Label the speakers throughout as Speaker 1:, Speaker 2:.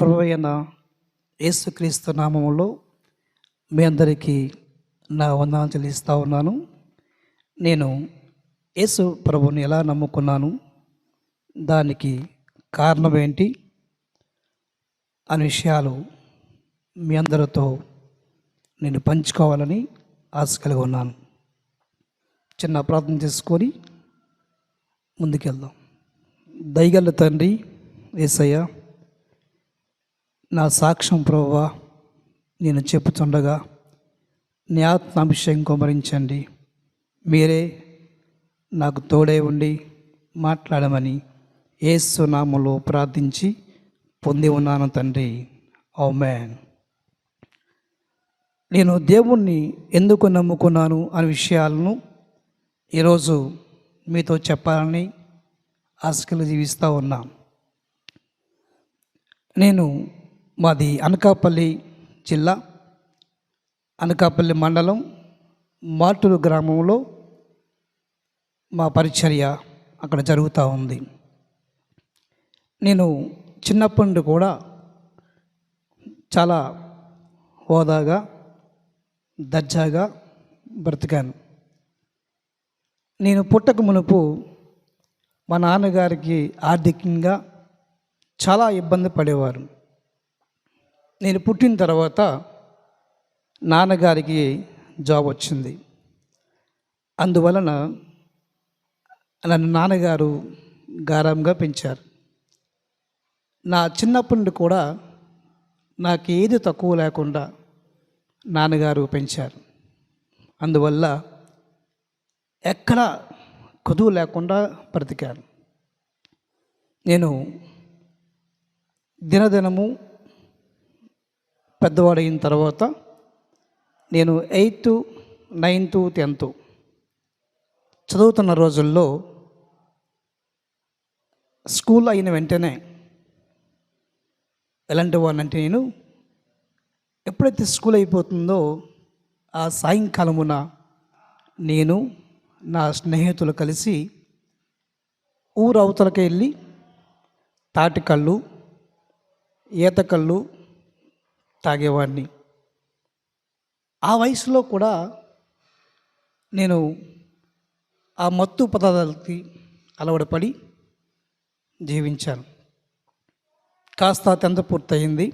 Speaker 1: ప్రభు అయిన యేసుక్రీస్తు నామములో మీ అందరికీ నా వందనాలు చెల్లిస్తూ ఉన్నాను. నేను యేసు ప్రభుని ఎలా నమ్ముకున్నాను దానికి కారణం ఏంటి అనే విషయాలు మీ అందరితో నేను పంచుకోవాలని ఆశ కలిగి ఉన్నాను. చిన్న ప్రార్థన చేసుకొని ముందుకెళ్దాం. దయగల తండ్రి ఏసయ్య నా సాక్ష్యం ప్రభువా నేను చెప్పుతుండగా నీ ఆత్మాభిషేకం కుమరించండి. మీరే నాకు తోడే ఉండి మాట్లాడమని ఏసునామలో ప్రార్థించి పొంది ఉన్నాను తండ్రి. మ్యాన్ నేను దేవుణ్ణి ఎందుకు నమ్ముకున్నాను అనే విషయాలను ఈరోజు మీతో చెప్పాలని ఆశకలు జీవిస్తూ ఉన్నా. నేను మాది అనకాపల్లి జిల్లా అనకాపల్లి మండలం మాటూరు గ్రామంలో మా పరిచర్య అక్కడ జరుగుతూ ఉంది. నేను చిన్నప్పటి నుండి కూడా చాలా హోదాగా దర్జాగా బ్రతికాను. నేను పుట్టక మునుపు మా నాన్నగారికి ఆర్థికంగా చాలా ఇబ్బంది పడేవారు. నేను పుట్టిన తర్వాత నాన్నగారికి జాబ్ వచ్చింది. అందువలన నన్ను నాన్నగారు గారంగా పెంచారు. నా చిన్నప్పటి నుండి కూడా నాకు ఏది తక్కువ లేకుండా నాన్నగారు పెంచారు. అందువల్ల ఎక్కడ కొదువు లేకుండా బ్రతికాను. నేను దినదినము పెద్దవాడైన తర్వాత నేను ఎయిత్ నైన్త్ టెన్త్ చదువుతున్న రోజుల్లో స్కూల్ అయిన వెంటనే ఎలాంటి వాడినంటే నేను ఎప్పుడైతే స్కూల్ అయిపోతుందో ఆ సాయంకాలమున నేను నా స్నేహితులు కలిసి ఊరు అవతలకి వెళ్ళి తాటికళ్ళు ఈతకళ్ళు తాగేవాడిని. ఆ వయసులో కూడా నేను ఆ మత్తు పదార్థాలకి అలవడపడి జీవించాను. కాస్త టెన్త్ పూర్తయింది.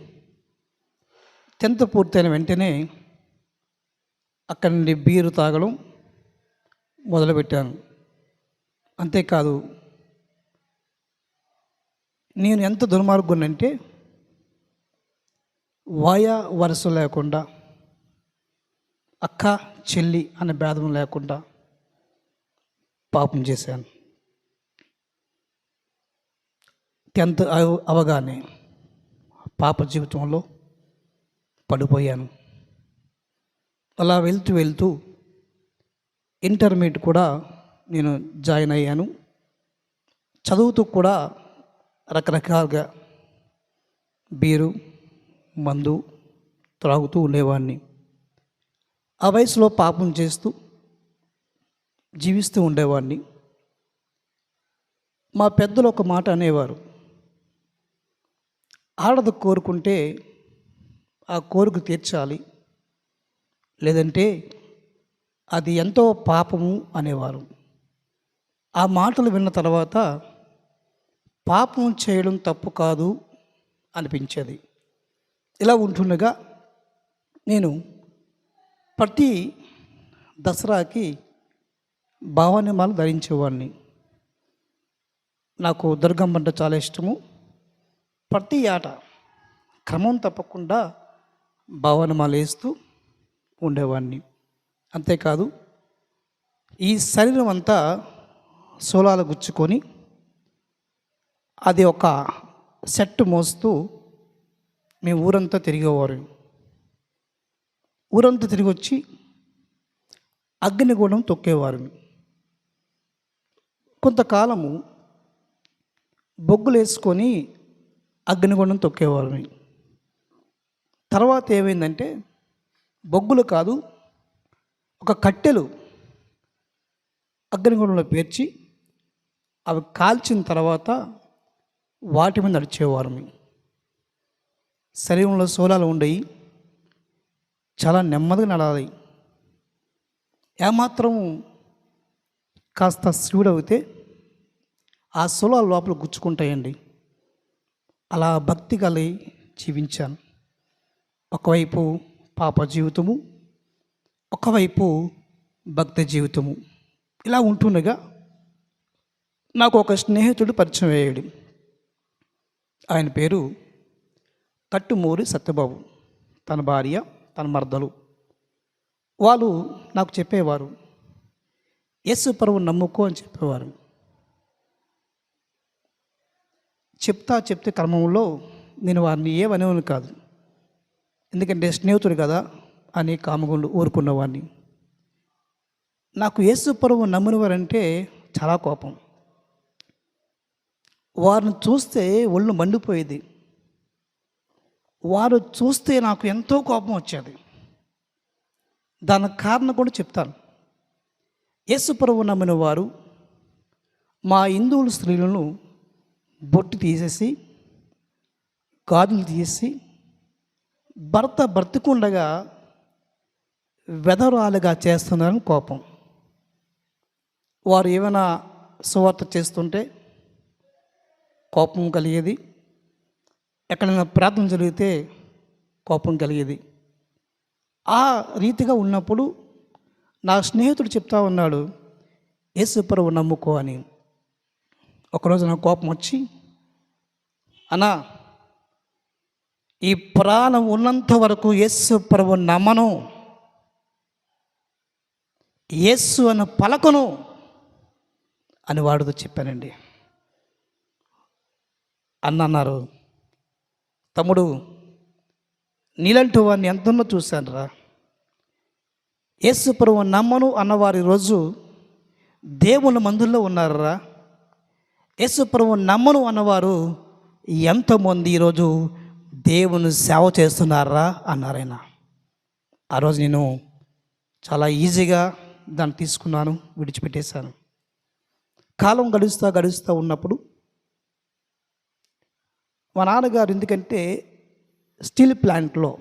Speaker 1: టెన్త్ పూర్తయిన వెంటనే అక్కడి నుండి బీరు తాగడం మొదలుపెట్టాను. అంతేకాదు నేను ఎంత దుర్మార్గునంటే వాయా వరుస లేకుండా అక్క చెల్లి అనే భేదం లేకుండా పాపం చేశాను. టెన్త్ అవగానే పాప జీవితంలో పడిపోయాను. అలా వెళ్తూ వెళ్తూ ఇంటర్మీడియట్ కూడా నేను జాయిన్ అయ్యాను. చదువుతూ కూడా రకరకాలుగా బీరు మందు త్రాగుతూ ఉండేవాడిని. ఆ వయసులో పాపం చేస్తూ జీవిస్తూ ఉండేవాడిని. మా పెద్దలు ఒక మాట అనేవారు. ఆడదు కోరుకుంటే ఆ కోరిక తీర్చాలి లేదంటే అది ఎంతో పాపము అనేవారు. ఆ మాటలు విన్న తర్వాత పాపం చేయడం తప్పు కాదు అనిపించేది. ఇలా ఉంటుండగా నేను ప్రతి దసరాకి భావనిమాలు ధరించేవాడిని. నాకు దుర్గమ్మ అంటే చాలా ఇష్టము. ప్రతి ఆట క్రమం తప్పకుండా భావనమాలు వేస్తూ ఉండేవాడిని. అంతేకాదు ఈ శరీరం అంతా సోలాలు గుచ్చుకొని అది ఒక సెట్ మోస్తూ మేము ఊరంతా తిరిగేవారు. ఊరంతా తిరిగి వచ్చి అగ్నిగూడం తొక్కేవారు. కొంతకాలము బొగ్గులు వేసుకొని అగ్నిగుండం తొక్కేవారు. తర్వాత ఏమైందంటే బొగ్గులు కాదు ఒక కట్టెలు అగ్నిగుండంలో పేర్చి అవి కాల్చిన తర్వాత వాటి మీద నడిచేవారు. శరీరంలో సోలాలు ఉండయి చాలా నెమ్మదిగా నడాలి ఏమాత్రం కాస్త శివుడు అవుతే ఆ సోలాలు లోపల గుచ్చుకుంటాయండి. అలా భక్తి కలిగి జీవించాను ఒకవైపు పాప జీవితము ఒకవైపు భక్తి జీవితము. ఇలా ఉంటుండగా నాకు ఒక స్నేహితుడు పరిచయం అయ్యాడు. ఆయన పేరు కట్టుమూరి సత్యబాబు. తన భార్య తన మర్దలు. వాళ్ళు నాకు చెప్పేవారు యేసు పరువు నమ్ముకో అని చెప్పేవారు. చెప్తా చెప్తే క్రమంలో నేను వారిని ఏమనేవాని కాదు. ఎందుకంటే స్నేహితుడు కదా అని కామగుండు ఊరుకున్నవాడిని. నాకు యేసు పరువు నమ్మినవారంటే చాలా కోపం. వారిని చూస్తే ఒళ్ళు మండిపోయేది. వారు చూస్తే నాకు ఎంతో కోపం వచ్చేది. దానికి కారణం కూడా చెప్తాను. యేసుప్రభు నమ్మిన వారు మా హిందువుల స్త్రీలను బొట్టు తీసేసి గాజులు తీసి భర్త బ్రతుకుండగా వెదరాలుగా చేస్తున్నారని కోపం. వారు ఏమైనా సువార్త చేస్తుంటే కోపం కలిగేది. ఎక్కడైనా ప్రార్థన జరిగితే కోపం కలిగేది. ఆ రీతిగా ఉన్నప్పుడు నా స్నేహితుడు చెప్తా ఉన్నాడు యేసుప్రభు నమ్ముకో అని. ఒకరోజు నా కోపం వచ్చి అన్నా ఈ ప్రాణం ఉన్నంత వరకు యేసు ప్రభు నమ్మను. యేసు అన్న పలకను అని వాడితో చెప్పానండి. అన్న అన్నారు తమ్ముడు నీలాంటి వాడిని ఎంతనో చూశాను రా. యేసుప్రభు నమ్మను అన్నవారు ఈరోజు దేవుని మందుల్లో ఉన్నారా యేసుప్రభు నమ్మను అన్నవారు ఎంతమంది ఈరోజు దేవుని సేవ చేస్తున్నారా అన్నారాయన ఆ రోజు నేను చాలా ఈజీగా దాన్ని తీసుకున్నాను విడిచిపెట్టేశాను. కాలం గడుస్తూ గడుస్తూ ఉన్నప్పుడు మా నాన్నగారు ఎందుకంటే స్టీల్ ప్లాంట్లో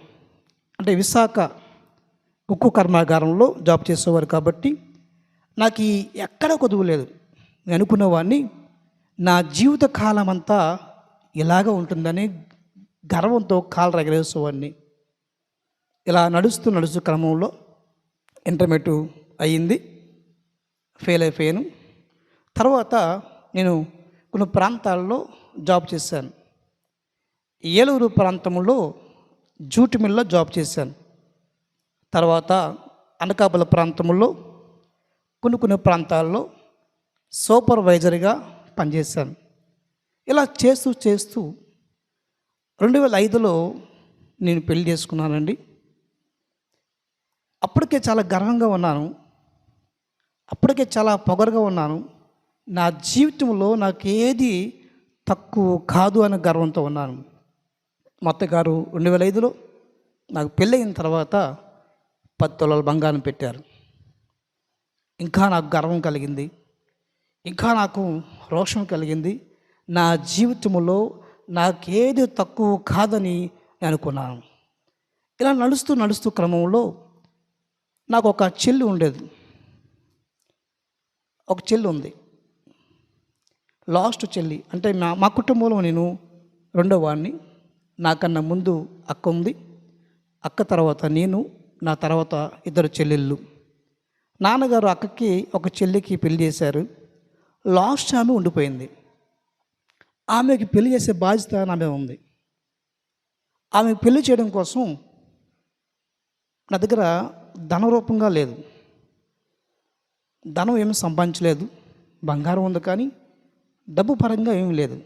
Speaker 1: అంటే విశాఖ ఉక్కు కర్మాగారంలో జాబ్ చేసేవారు కాబట్టి నాకు ఈ ఎక్కడ కొదువలేదు నేను అనుకునేవాడిని నా జీవిత కాలం అంతా ఇలాగ ఉంటుందని గర్వంతో కాలు రగలేసేవాడిని. ఇలా నడుస్తూ నడుస్తూ క్రమంలో ఇంటర్మీడియట్ అయ్యింది ఫెయిల్ అయిపోయాను. తర్వాత నేను కొన్ని ప్రాంతాల్లో జాబ్ చేశాను. ఏలూరు ప్రాంతంలో జూటి మిల్లో జాబ్ చేశాను. తర్వాత అనకాపల్లి ప్రాంతంలో కొన్ని కొన్ని ప్రాంతాల్లో సూపర్వైజర్గా పనిచేశాను. ఇలా చేస్తూ చేస్తూ రెండు వేల ఐదులో నేను పెళ్ళి చేసుకున్నానండి. అప్పటికే చాలా గర్వంగా ఉన్నాను. అప్పటికే చాలా పొగరుగా ఉన్నాను. నా జీవితంలో నాకు ఏది తక్కువ కాదు అనే గర్వంతో ఉన్నాను. మా అత్తగారు రెండు వేల ఐదులో నాకు పెళ్ళయిన తర్వాత పది తొలల బంగారం పెట్టారు. ఇంకా నాకు గర్వం కలిగింది. ఇంకా నాకు రోషం కలిగింది. నా జీవితంలో నాకేది తక్కువ కాదని నేను అనుకున్నాను. ఇలా నడుస్తూ నడుస్తూ క్రమంలో నాకు ఒక చెల్లి ఉండేది. ఒక చెల్లి ఉంది. లాస్ట్ చెల్లి. అంటే మా మా కుటుంబంలో నేను రెండో వాడిని నాకన్నా ముందు అక్క ఉంది. అక్క తర్వాత నేను నా తర్వాత ఇద్దరు చెల్లెళ్ళు. నాన్నగారు అక్కకి ఒక చెల్లికి పెళ్ళి చేశారు. లాస్ట్ ఆమె ఉండిపోయింది. ఆమెకి పెళ్ళి చేసే బాధ్యత నా మీద ఉంది. ఆమె పెళ్ళి చేయడం కోసం నా దగ్గర ధనరూపంగా లేదు. ధనం ఏమి సంపాదించలేదు. బంగారం ఉంది కానీ డబ్బు పరంగా ఏమీ లేదు.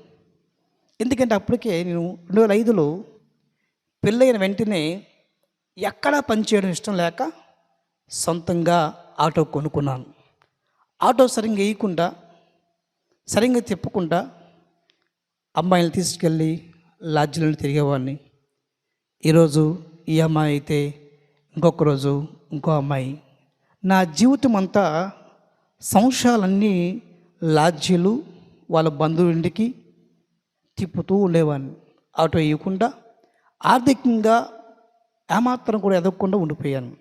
Speaker 1: ఎందుకంటే అప్పటికే నేను రెండు వేల ఐదులో పెళ్ళైన వెంటనే ఎక్కడా పనిచేయడం ఇష్టం లేక సొంతంగా ఆటో కొనుక్కున్నాను. ఆటో సరిగ్గా వేయకుండా సరిగ్గా తిప్పకుండా అమ్మాయిని తీసుకెళ్ళి లాడ్జీలను తిరిగేవాడిని. ఈరోజు ఈ అమ్మాయి అయితే ఇంకొక రోజు ఇంకో అమ్మాయి. నా జీవితం అంతా సంవత్సరాలన్నీ లాడ్జీలు వాళ్ళ బంధువుల ఇంటికి తిప్పుతూ ఉండేవాడిని. ఆటో ఇవ్వకుండా ఆర్థికంగా ఏమాత్రం కూడా ఎదగకుండా ఉండిపోయాను.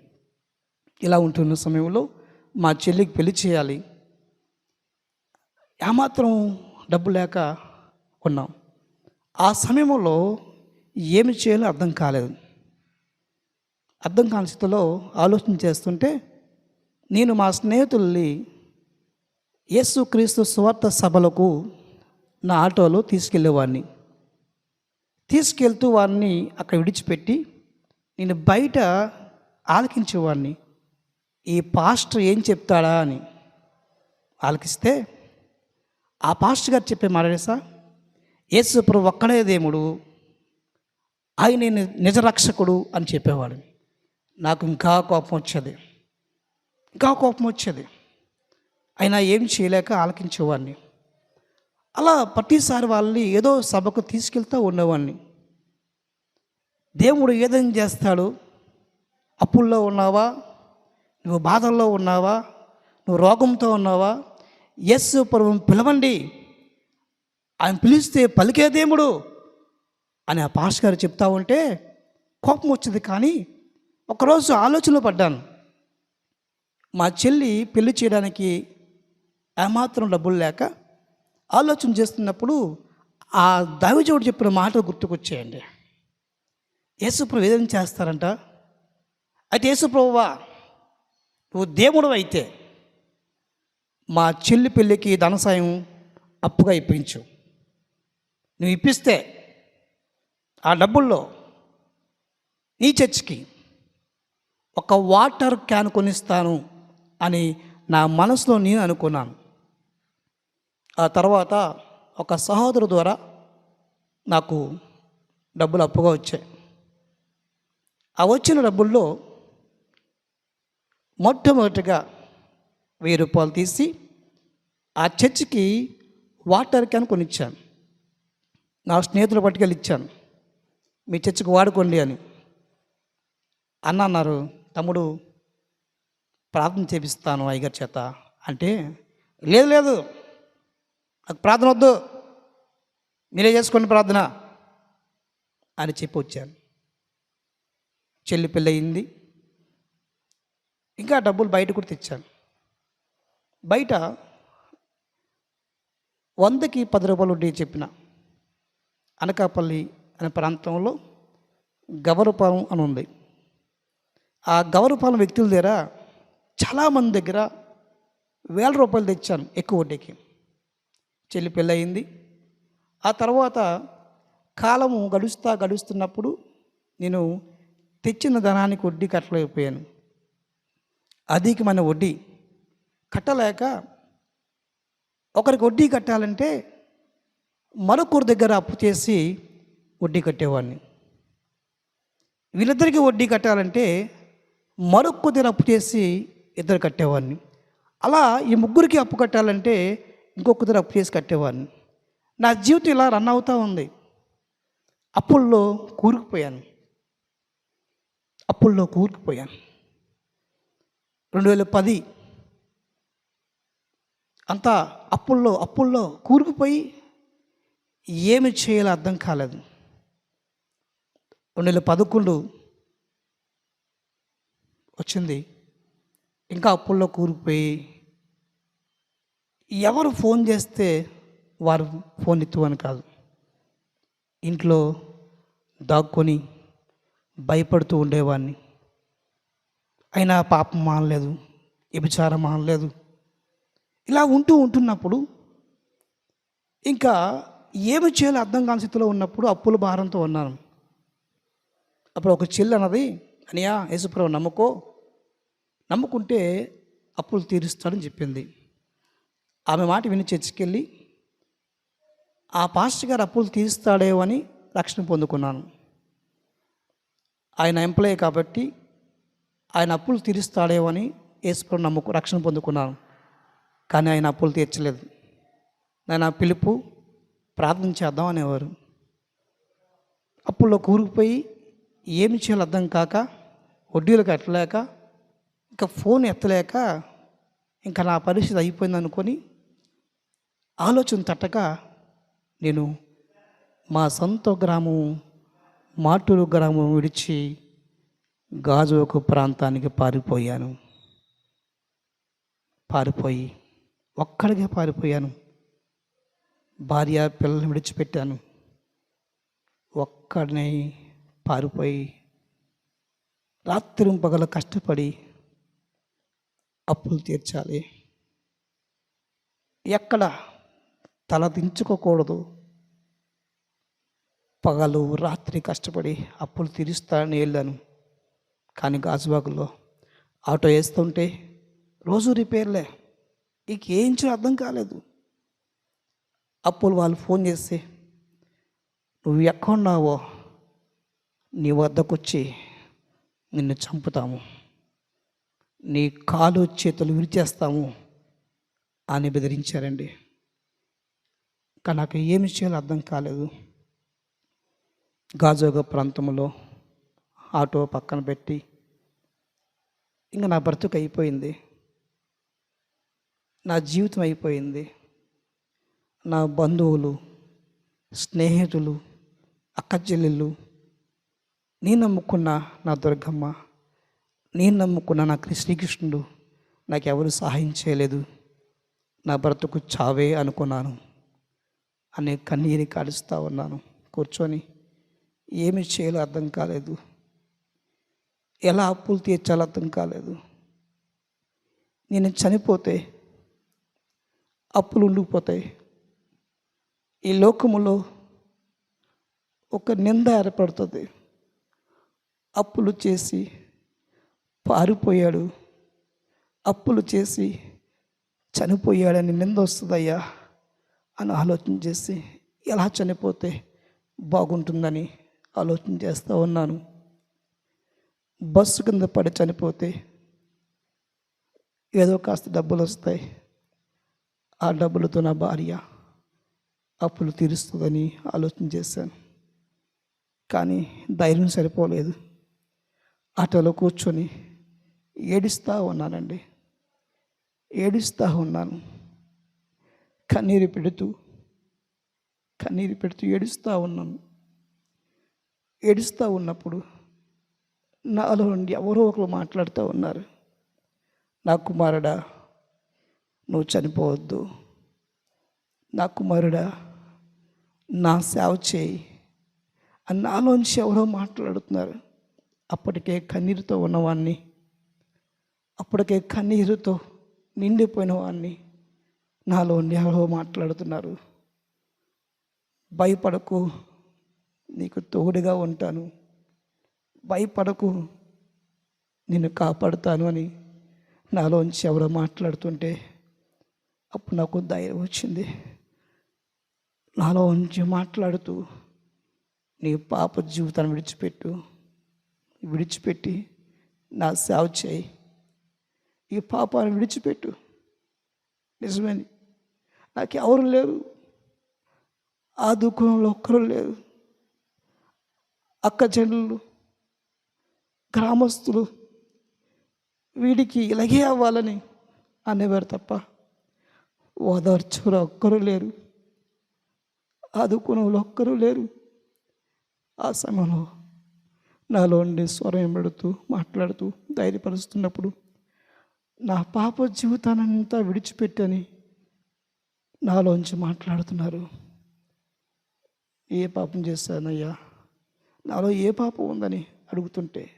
Speaker 1: ఇలా ఉంటున్న సమయంలో మా చెల్లికి పెళ్ళి చేయాలి. ఏమాత్రం డబ్బు లేక ఉన్నాం. ఆ సమయంలో ఏమి చేయాలో అర్థం కాలేదు. అర్థం కాని స్థితిలో ఆలోచన చేస్తుంటే నేను మా స్నేహితుల్ని యేసుక్రీస్తు సువార్త సభలకు నా ఆటోలో తీసుకెళ్ళేవాడిని. తీసుకెళ్తూ వాడిని అక్కడ విడిచిపెట్టి నేను బయట ఆలకించేవాడిని. ఈ పాస్టర్ ఏం చెప్తాడా అని ఆలకిస్తే ఆ పాస్టర్ గారు చెప్పే మాట యేసుప్రభు ఒక్కడే దేవుడు ఆయన నిజరక్షకుడు అని చెప్పేవాడు. నాకు ఇంకా కోపం వచ్చేది. ఇంకా కోపం వచ్చేది. అయినా ఏం చేయలేక ఆలకించేవాడిని. అలా ప్రతిసారి వాళ్ళని ఏదో సభకు తీసుకెళ్తూ ఉండేవాడిని దేవుడు ఏదైనా చేస్తాడు? అప్పుల్లో ఉన్నావా? నువ్వు బాధల్లో ఉన్నావా? నువ్వు రోగంతో ఉన్నావా? ఎస్ పర్వం పిలవండి. ఆయన పిలిస్తే పలికే దేవుడు అని ఆ పాస్ గారు చెప్తా ఉంటే కోపం వచ్చింది. కానీ ఒకరోజు ఆలోచనలో పడ్డాను. మా చెల్లి పెళ్ళి చేయడానికి ఏమాత్రం డబ్బులు లేక ఆలోచన చేస్తున్నప్పుడు ఆ దావిజోడు చెప్పిన మాటలు గుర్తుకొచ్చేయండి. యేసుప్రభు ఏదైనా చేస్తారంట? అయితే యేసుప్రభువా నువ్వు దేవుడు అయితే మా చెల్లి పెళ్ళికి ధన సాయం అప్పుగా ఇప్పించు. నువ్వు ఇప్పిస్తే ఆ డబ్బుల్లో నీ చర్చికి ఒక వాటర్ క్యాన్ కొనిస్తాను అని నా మనసులో నేను అనుకున్నాను. ఆ తర్వాత ఒక సహోదరు ద్వారా నాకు డబ్బులు అప్పుగా వచ్చాయి. ఆ వచ్చిన డబ్బుల్లో మొట్టమొదటిగా వెయ్యి రూపాయలు తీసి ఆ చర్చికి వాటర్ క్యాన్ కొనిచ్చాను. నా స్నేహితులు పట్టుకెళ్ళి ఇచ్చాను. మీ చర్చికి వాడుకోండి అని. అన్న అన్నారు తమ్ముడు ప్రార్థన చేపిస్తాను అయ్యగారి చేత. అంటే లేదు లేదు నాకు ప్రార్థన వద్దు. మీరే చేసుకోండి ప్రార్థన అని చెప్పి వచ్చాను. చెల్లి పెళ్ళి అయింది. ఇంకా డబ్బులు బయట కూడా తెచ్చాను. బయట వందకి పది రూపాయలు వడ్డీ చెప్పిన అనకాపల్లి అనే ప్రాంతంలో గవరపాలెం అని ఉంది. ఆ గవరపాలెం వ్యక్తుల దగ్గర చాలామంది దగ్గర వేల రూపాయలు తెచ్చాను ఎక్కువ వడ్డీకి. చెల్లి పెళ్ళయింది. ఆ తర్వాత కాలము గడుస్తా గడుస్తున్నప్పుడు నేను తెచ్చిన ధనానికి వడ్డీ కట్టలేకపోయాను. అధికమైన వడ్డీ కట్టలేక ఒకరికి వడ్డీ కట్టాలంటే మరొకరి దగ్గర అప్పు చేసి వడ్డీ కట్టేవాడిని. వీళ్ళిద్దరికీ వడ్డీ కట్టాలంటే మరొక దగ్గర అప్పు చేసి ఇద్దరు కట్టేవాడిని. అలా ఈ ముగ్గురికి అప్పు కట్టాలంటే ఇంకొక దగ్గర అప్పు చేసి కట్టేవాడిని. నా జీవితం ఇలా రన్ అవుతూ ఉంది. అప్పుల్లో కూరుకుపోయాను. అప్పుల్లో కూరుకుపోయాను. రెండు వేల పది అంతా అప్పుల్లో అప్పుల్లో కూరుకుపోయి ఏమి చేయాలో అర్థం కాలేదు. రెండు వేల పదకొండు వచ్చింది. ఇంకా అప్పుల్లో కూరుకుపోయి ఎవరు ఫోన్ చేస్తే వారు ఫోన్ ఎత్తువని కాదు. ఇంట్లో దాక్కొని భయపడుతూ ఉండేవాడిని అయినా పాపం మానలేదు వ్యభిచారం మానలేదు. ఇలా ఉంటూ ఉంటున్నప్పుడు ఇంకా ఏమి చేయాలో అర్థం కాని స్థితిలో ఉన్నప్పుడు అప్పుల భారంతో ఉన్నాను అప్పుడు ఒక చెల్లి అన్నది అనియా యేసుప్రభు నమ్ముకో. నమ్ముకుంటే అప్పులు తీరుస్తాడని చెప్పింది. ఆమె మాట విని చర్చికెళ్ళి ఆ పాస్టర్ గారు అప్పులు తీరుస్తాడేమో అని రక్షణ పొందుకున్నాను. ఆయన ఎంప్లాయీ కాబట్టి ఆయన అప్పులు తీరుస్తాడేమో అని వేసుకుని నమ్ముకు రక్షణ పొందుకున్నాను. కానీ ఆయన అప్పులు తీర్చలేదు. నేను ఆ పిలుపు ప్రార్థన చేద్దాం అనేవారు. అప్పుల్లో కూరుకుపోయి ఏమి చేయాలో అర్థం కాక వడ్డీలు కట్టలేక ఇంకా ఫోన్ ఎత్తలేక ఇంకా నా పరిస్థితి అయిపోయింది అనుకొని ఆలోచన తట్టక నేను మా సొంత గ్రామం మాటూరు గ్రామం విడిచి గాజువకు ప్రాంతానికి పారిపోయాను. పారిపోయి ఒక్కడికే పారిపోయాను. భార్య పిల్లల్ని విడిచిపెట్టాను. ఒక్కడిని పారిపోయి రాత్రి పగలు కష్టపడి అప్పులు తీర్చాలి. ఎక్కడ తల దించుకోకూడదు పగలు రాత్రి కష్టపడి అప్పులు తీరుస్తానని వెళ్ళాను. కానీ గాజుబాగులో ఆటో వేస్తుంటే రోజు రిపేర్లే. ఇక ఏంచో అర్థం కాలేదు. అప్పులు వాళ్ళు ఫోన్ చేస్తే నువ్వు ఎక్కడున్నావో నీ వద్దకు వచ్చి నిన్ను చంపుతాము. నీ కాలు చేతులు విరిచేస్తాము అని బెదిరించారండి. కానీ నాకు ఏమి చేయాలో అర్థం కాలేదు. గాజోగ ప్రాంతంలో ఆటో పక్కన పెట్టి ఇంకా నా బ్రతుకు అయిపోయింది. నా జీవితం అయిపోయింది. నా బంధువులు స్నేహితులు అక్కచెల్లెళ్ళు నేను నమ్ముకున్న నా దుర్గమ్మ నేను నమ్ముకున్న నా శ్రీకృష్ణుడు నాకు ఎవరు సహాయం చేయలేదు. నా బ్రతుకు చావే అనుకున్నాను. అనే కన్నీరు కాలుస్తూ ఉన్నాను. కూర్చొని ఏమి చేయాలో అర్థం కాలేదు. ఎలా అప్పులు తీర్చాలో అర్థం కాలేదు. నేను చనిపోతే అప్పులు ఉండిపోతాయి. ఈ లోకములో ఒక నింద ఏర్పడుతుంది. అప్పులు చేసి పారిపోయాడు. అప్పులు చేసి చనిపోయాడని నింద వస్తుందయ్యా. అని ఆలోచన చేసి ఎలా చనిపోతే బాగుంటుందని ఆలోచన చేస్తూ ఉన్నాను. బస్సు కింద పడి చనిపోతే ఏదో కాస్త డబ్బులు వస్తాయి. ఆ డబ్బులతో నా భార్య అప్పులు తీరుస్తుందని ఆలోచన చేశాను. కానీ ధైర్యం సరిపోలేదు. ఆటోలో కూర్చొని ఏడుస్తూ ఉన్నానండి. ఏడుస్తూ ఉన్నాను. కన్నీరు పెడుతూ కన్నీరు పెడుతూ ఏడుస్తూ ఉన్నాను. ఏడుస్తూ ఉన్నప్పుడు నాలో నుండి ఎవరో ఒకరు మాట్లాడుతూ ఉన్నారు. నా కుమారుడా నువ్వు చనిపోవద్దు. నా కుమారుడా నా సేవ చేయి అని నాలోంచి ఎవరో మాట్లాడుతున్నారు. అప్పటికే కన్నీరుతో ఉన్నవాడిని అప్పటికే కన్నీరుతో నిండిపోయిన వాడిని నాలో ఉండి మాట్లాడుతున్నారు. భయపడకు నీకు తోడుగా ఉంటాను. భయపడకు నిన్ను కాపాడుతాను అని నాలోంచి ఎవరో మాట్లాడుతుంటే అప్పుడు నాకు ధైర్యం వచ్చింది. నాలో ఉంచి మాట్లాడుతూ నీ పాప జీవితాన్ని విడిచిపెట్టు. విడిచిపెట్టి నా సేవ చేయి. ఈ పాపాన్ని విడిచిపెట్టు. నిజమే. నాకు ఎవరు లేరు. ఆ దుఃఖంలో ఒక్కరు లేరు. అక్క చెల్లెళ్ళు గ్రామస్తులు వీడికి ఇలాగే అవ్వాలని అనేవారు తప్ప ఓదార్చురు ఒక్కరు లేరు. ఆదుకునే ఒక్కరూ లేరు. ఆ సమయంలో నాలో ఉండి స్వరం పెడుతూ మాట్లాడుతూ ధైర్యపరుస్తున్నప్పుడు నా పాప జీవితానంతా విడిచిపెట్టని నాలోంచి మాట్లాడుతున్నారు. ఏ పాపం చేశానయ్యా నాలో ఏ పాపం ఉందని అడుగుతుంటే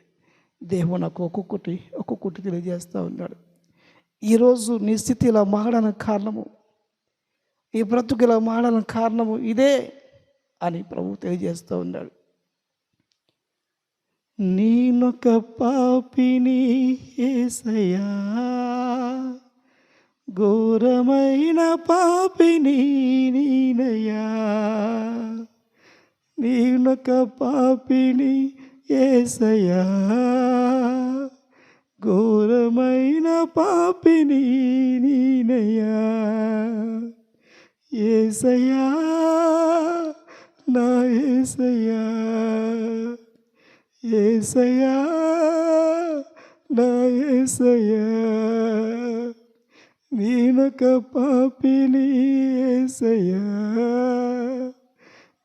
Speaker 1: దేవుడు నాకు ఒక్కొక్కటి ఒక్కొక్కటి తెలియజేస్తూ ఉన్నాడు ఈరోజు నీ స్థితి ఇలా మారడానికి కారణము ఈ బ్రతుకు ఇలా మారడానికి కారణము ఇదే అని ప్రభు తెలియజేస్తూ ఉన్నాడు. నేనొక పాపిని ఏసయ్యా ఘోరమైన పాపిని నీనయ్యా. నీనొక పాపిని ఏసయ్యా. ఘోరమైన పాపిని నీనయ్యా. ఏసయ్యా నా ఏసయ్యా. ఏసయ్యా నా ఏసయ్యా. నేనొక పాపిని ఏసయ్యా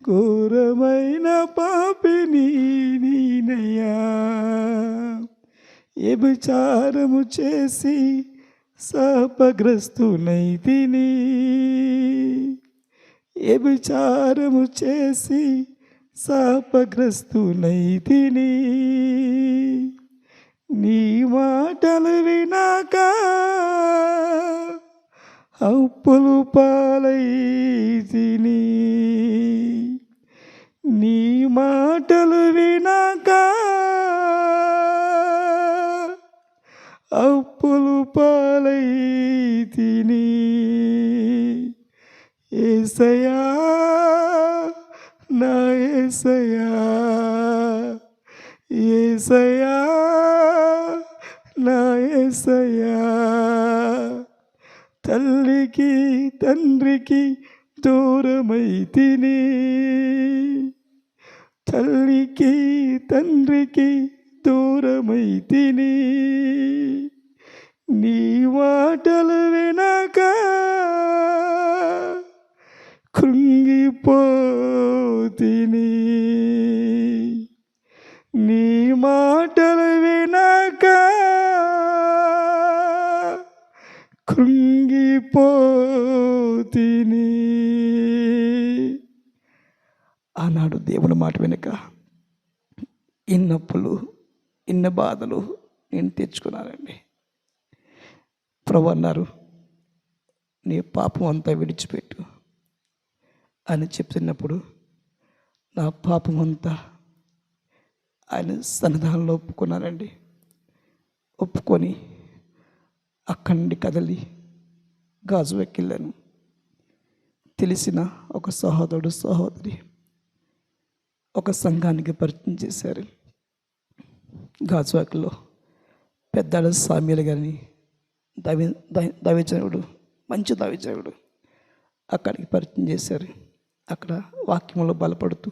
Speaker 2: ఘోరమైన పాపిని నేనయ్యా వ్యభిచారము చేసి శాపగ్రస్తునైతిని వ్యభిచారము చేసి శాపగ్రస్తునైతిని నీ మాటలు వినాక అప్పులు పాలైతిని. నీ మాటలు వినాక అప్పులు పాలైతిని. ఏసయా నా ఏసయా ఏసయా ఏసయ్యా తల్లికి తండ్రికి దూరమై తిని. తల్లికి తండ్రికి దూరమై తిని. నీ మాటలు వినక కృంగిపోతిని. నీ మాటలు కృంగిపోతిని. ఆనాడు దేవుని మాట వెనుక ఇన్నప్పులు ఇన్న బాధలు నేను తెచ్చుకున్నానండి. ప్రభు అన్నారు నీ పాపం అంతా విడిచిపెట్టు అని చెప్తున్నప్పుడు నా పాపం అంతా ఆయన సన్నిధానంలో ఒప్పుకున్నానండి ఒప్పుకొని అక్కడి నుండి కదలి గాజు వెక్కిళ్ళాను. తెలిసిన ఒక సహోదరుడు సహోదరి ఒక సంఘానికి పరిచయం చేశారు. గాజువాకలో పెద్దాడ సామ్యులు గారిని దవి దవిచనుడు మంచి దవిచనుడు అక్కడికి పరిచయం చేశారు. అక్కడ వాక్యంలో బలపడుతూ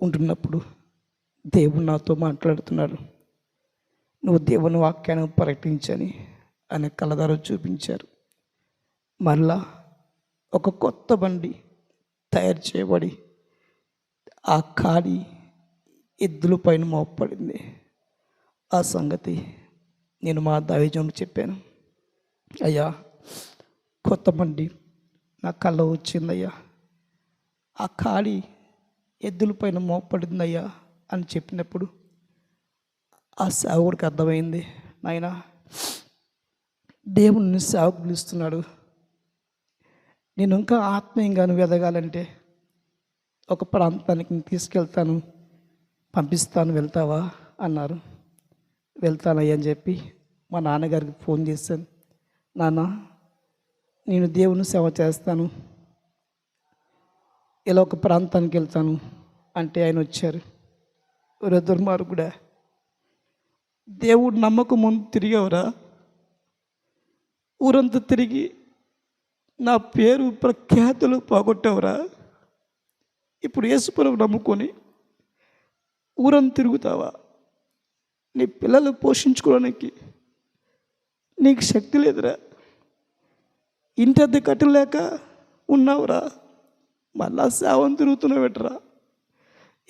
Speaker 2: ఉంటున్నప్పుడు దేవుడు నాతో మాట్లాడుతున్నాడు. నువ్వు దేవుని వాక్యాన్ని ప్రకటించని ఆయన కలదారు చూపించారు. మళ్ళా ఒక కొత్త బండి తయారు చేయబడి ఆ కాడి ఎద్దుల పైన మోపడింది ఆ సంగతి నేను మా దైవజంకు చెప్పాను. అయ్యా కొత్త బండి నా కళ్ళ వచ్చిందయ్యా. ఆ కాడి ఎద్దుల పైన మోపడిందయ్యా అని చెప్పినప్పుడు ఆ సేవకుడికి అర్థమైంది నాయనా దేవుణ్ణి సేవకు పిలుస్తున్నాడు. నేను ఇంకా ఆత్మీయంగా నువ్వు ఎదగాలంటే ఒక ప్రాంతానికి తీసుకెళ్తాను పంపిస్తాను వెళ్తావా అన్నారు. వెళ్తానయ్యా అని చెప్పి మా నాన్నగారికి ఫోన్ చేశాను. నాన్న నేను దేవుని సేవ చేస్తాను. ఇలా ఒక ప్రాంతానికి వెళ్తాను అంటే ఆయన వచ్చారు. ఒరే కూడా దేవుడు నమ్మకం ముందు తిరిగేవరా? ఊరంతా తిరిగి నా పేరు ప్రఖ్యాతులు పోగొట్టవరా? ఇప్పుడు యేసుపురం నమ్ముకొని ఊరంతా తిరుగుతావా? నీ పిల్లలు పోషించుకోవడానికి నీకు శక్తి లేదురా. ఇంటి అద్దె కట్టలేక ఉన్నావురా. మళ్ళా సేవం తిరుగుతున్నావు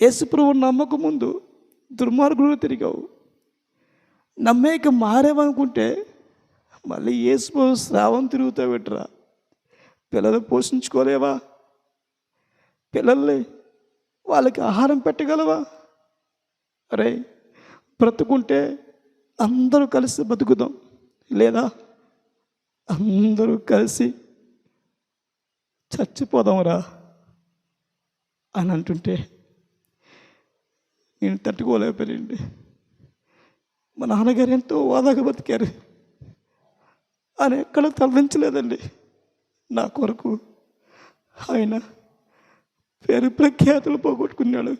Speaker 2: యేసుప్రభు నమ్మక ముందు దుర్మార్గులు తిరిగావు. నమ్మేక మారేవనుకుంటే మళ్ళీ యేసుప్రభు శ్రావం తిరుగుతావు పెట్టరా? పిల్లలు పోషించుకోలేవా? పిల్లల్ని వాళ్ళకి ఆహారం పెట్టగలవా? అరే బ్రతుకుంటే అందరూ కలిసి బతుకుదాం లేదా అందరూ కలిసి చచ్చిపోదాంరా అని అంటుంటే నేను తట్టుకోలేకపోయింది మా నాన్నగారు ఎంతో వాదాగా బతికారు. ఆయన ఎక్కడ తరలించలేదండి నా కొరకు ఆయన పేరు ప్రఖ్యాతులు పోగొట్టుకున్నాడు.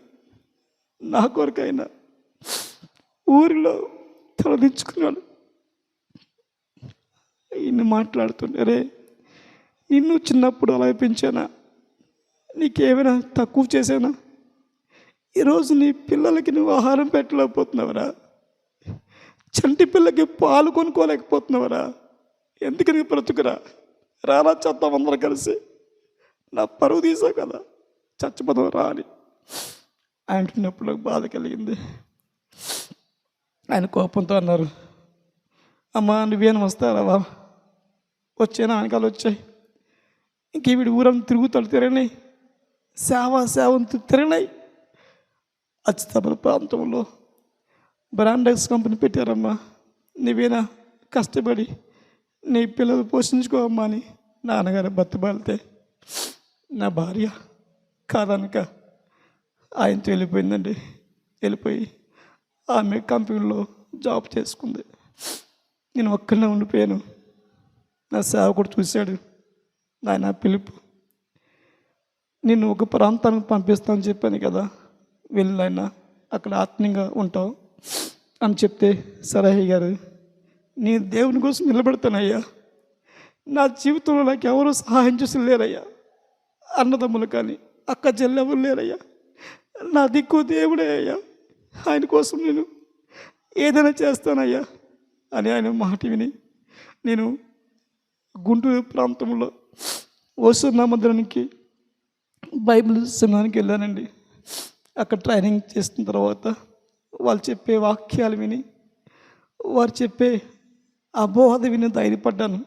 Speaker 2: నా కొరకు ఆయన ఊరిలో తలదించుకున్నాడు. ఈయన మాట్లాడుతుంటారే నిన్ను చిన్నప్పుడు అలా పెంచానా? నీకేమైనా తక్కువ చేశానా? ఈరోజు నీ పిల్లలకి నువ్వు ఆహారం పెట్టలేకపోతున్నావురా. చంటి పిల్లకి పాలు కొనుక్కోలేకపోతున్నావురా. ఎందుకు నీ బ్రతుకురా? రాలా చేద్దాం అందరం కలిసి. నా పరువు తీసావు కదా. చచ్చిపోదాం రా అని. ఆయన అంటున్నప్పుడు నాకు బాధ కలిగింది. ఆయన కోపంతో అన్నారు అమ్మా నువ్వేం వస్తారా బాబా వచ్చాను? వెనకాల వచ్చాయి ఇంక వీడి ఊరం తిరుగుతాడు తిరగనాయి సేవ సేవంతు తిరగనాయి అచ్యుతాపుర ప్రాంతంలో. బ్రాండెక్స్ కంపెనీ పెట్టారమ్మా. నువ్వేనా? కష్టపడి నీ పిల్లలు పోషించుకోమ్మా అని నాన్నగారు బతుబాలితే నా భార్య కాదనక ఆయనతో వెళ్ళిపోయిందండి. వెళ్ళిపోయి ఆమె కంపెనీలో జాబ్ చేసుకుంది. నేను ఒక్కనే ఉండిపోయాను. నా సేవకుడు చూశాడు. నాయన పిలుపు. నిన్ను ఒక ప్రాంతానికి పంపిస్తానని చెప్పాను కదా. వెళ్ళి అక్కడ ఆత్మీయంగా ఉంటావు అని చెప్తే సరహి గారు. నేను దేవుని కోసం నిలబడతానయ్యా. నా జీవితంలో నాకు ఎవరు సహాయం చేసి లేరయ్యా. అన్నదమ్ములు కానీ అక్క చెల్లెవరు లేరయ్యా. నా దిక్కు దేవుడే అయ్యా. ఆయన కోసం నేను ఏదైనా చేస్తానయ్యా అని ఆయన మాట విని నేను గుంటూరు ప్రాంతంలో ఓసూరు మందిరానికి బైబిల్ సినిమానికి వెళ్ళానండి. అక్కడ ట్రైనింగ్ చేసిన తర్వాత వాళ్ళు చెప్పే వాక్యాలు విని వారు చెప్పే అబోధ విని ధైర్యపడ్డాను.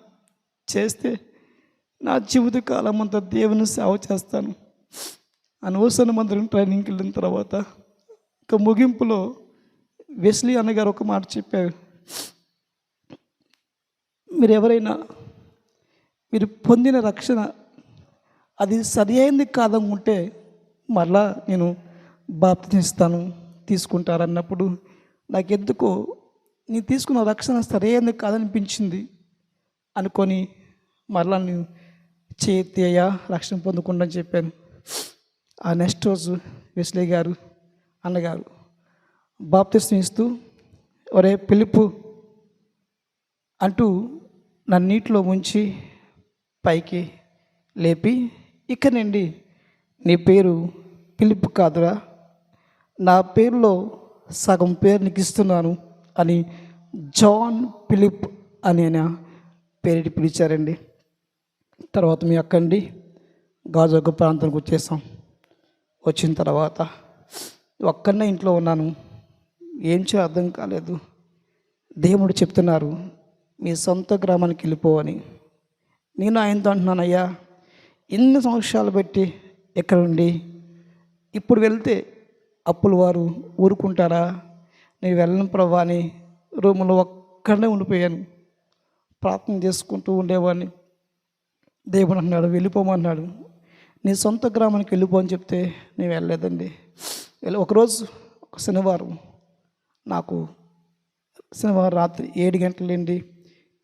Speaker 2: చేస్తే నా జీవిత కాలం అంతా దేవుని సేవ చేస్తాను. అనవసరం మందిరం ట్రైనింగ్కి వెళ్ళిన తర్వాత ఇక ముగింపులో వెస్లీ అన్నగారు ఒక మాట చెప్పారు. మీరు ఎవరైనా మీరు పొందిన రక్షణ అది సరి అయింది కాదనుకుంటే మరలా నేను బాప్తిస్తాను తీసుకుంటారన్నప్పుడు నాకు ఎందుకో నేను తీసుకున్న రక్షణ సరైనది కాదనిపించింది అనుకొని మరలా నేను చేతి రక్షణ పొందకుండా అని చెప్పాను. ఆ నెక్స్ట్ రోజు వెస్లే గారు అన్నగారు బాప్తిస్తం ఇస్తూ ఒరే పిలుపు అంటూ నన్ను నీటిలో ముంచి పైకి లేపి ఇక నుండి నీ పేరు పిలుపు కాదురా. నా పేరులో సగం పేరు నీకు ఇస్తున్నాను. అని జాన్ పిలిప్ అని ఆయన పేరిటి పిలిచారండి. తర్వాత మీ అక్కండి గాజోగ ప్రాంతానికి వచ్చేసాం. వచ్చిన తర్వాత ఒక్కనే ఇంట్లో ఉన్నాను. ఏం చేయ అర్థం కాలేదు. దేవుడు చెప్తున్నారు మీ సొంత గ్రామానికి వెళ్ళిపోవని నేను ఆయనతో అంటున్నానయ్యా ఎన్ని సంవత్సరాలు పెట్టి ఎక్కడ ఉండి? ఇప్పుడు వెళ్తే అప్పులు వారు ఊరుకుంటారా? నేను వెళ్ళను ప్రభా అని రూములో ఒక్కడనే ఉండిపోయాను. ప్రార్థన చేసుకుంటూ ఉండేవాడిని. దేవుడు అన్నాడు వెళ్ళిపోమన్నాడు. నీ సొంత గ్రామానికి వెళ్ళిపో అని చెప్తే నేను వెళ్ళలేదండి. వెళ్ళి ఒకరోజు ఒక శనివారం నాకు శనివారం రాత్రి ఏడు గంటలండి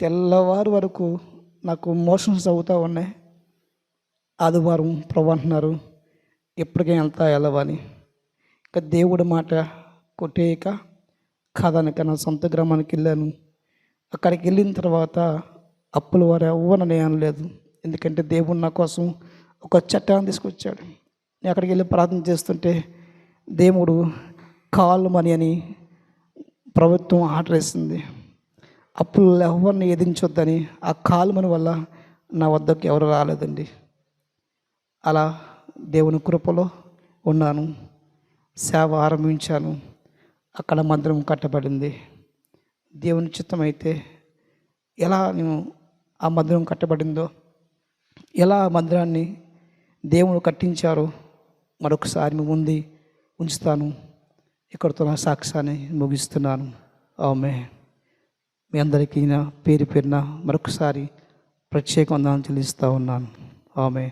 Speaker 2: తెల్లవారు వరకు నాకు మోషన్స్ అవుతూ ఉన్నాయి. ఆదివారం ప్రభు అంటున్నారు ఎప్పటికైనా వెళ్తా వెళ్ళవని ఇంకా దేవుడి మాట కొట్టేయక కాదనక నా సొంత గ్రామానికి వెళ్ళాను. అక్కడికి వెళ్ళిన తర్వాత అప్పుల వారు ఎవ్వరని అనలేదు. ఎందుకంటే దేవుడు నా కోసం ఒక చట్టాన్ని తీసుకొచ్చాడు. నేను అక్కడికి వెళ్ళి ప్రార్థన చేస్తుంటే దేవుడు కాళ్ళు మని అని ప్రభుత్వం ఆర్డర్ వేసింది. అప్పులు ఎవరిని ఎదించొద్దని ఆ కాల్ వల్ల నా వద్దకు ఎవరు రాలేదండి. అలా దేవుని కృపలో ఉన్నాను. సేవ ఆరంభించాను. అక్కడ మందిరం కట్టబడింది. దేవుని చిత్తం అయితే ఎలా నేను ఆ మందిరం కట్టబడిందో ఎలా ఆ మందిరాన్ని దేవుడు కట్టించారో మరొకసారి మీ ముందు ఉంచుతాను. ఇక్కడితో నా సాక్ష్యాన్ని ముగిస్తున్నాను. ఆమె. మీ అందరికీ నా పేరు పేరున మరొకసారి ప్రత్యేక వందనాలు చెల్లిస్తూ ఉన్నాను. ఆమె.